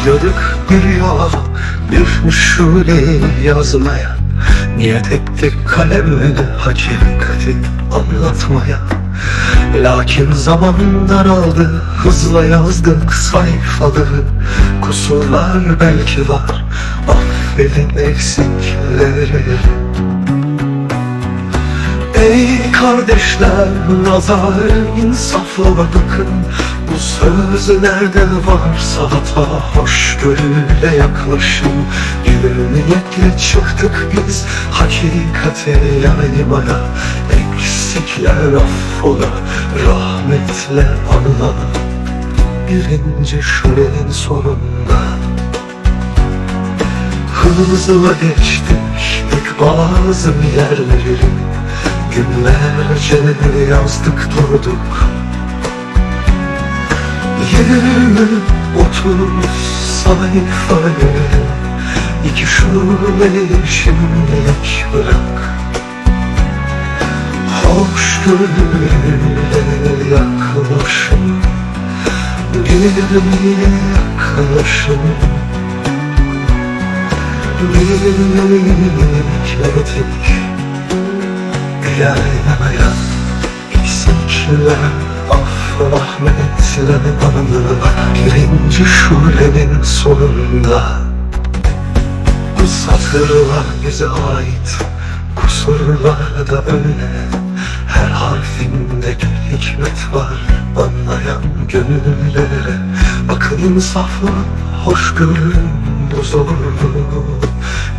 başladık bir yola Bir şule yazmaya. Niyet ettik kalemle hakikati anlatmaya? Lakin zaman daraldı Hızla yazdık sayfaları. Kusurlar belki var Affedin eksikleri Ey kardeşler nazar insafla bakın. Bu sözlerde varsa hata hoşgörüyle yaklaşın. Bir niyetle çıktık biz hakikate yaymaya Eksikler affola rahmetle anla. Birinci şulenin sonunda. Hızla geçtik bazı yerleri Günlerce yazdık durduk. Yirmi otuz sayfayı İki şuleyi şimdilik bırak. Hoşgörüyle yaklaşın Birbirine yaklaşın. Birlikledik Yaymaya eksikler Af rahmetle anılır Birinci şulenin sonunda Bu satırlar bize ait Kusurlar da öyle Her harfinde bir hikmet var Anlayan gönüllere Bakın saflı hoşgörün huzurlu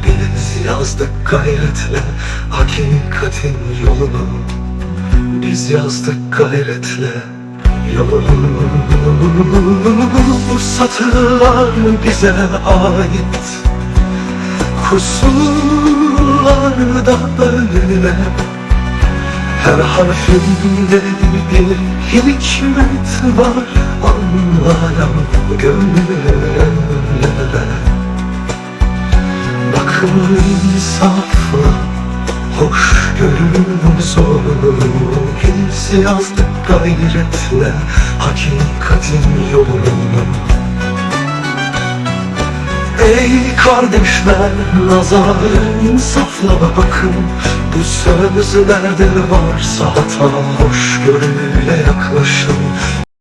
Biz yazdık gayretle Hakikatin yolunu Biz yazdık gayretle yolunu. Bu satırlar bize ait? Kusurlar da böyle her harfinde bir hikmet var Anlayan gönüllere. Bakın insafla Biz yazdık gayretle Hakikatin yolunu Ey kardeşler nazar insafla bakın. Bu sözlerde varsa hata hoşgörüyle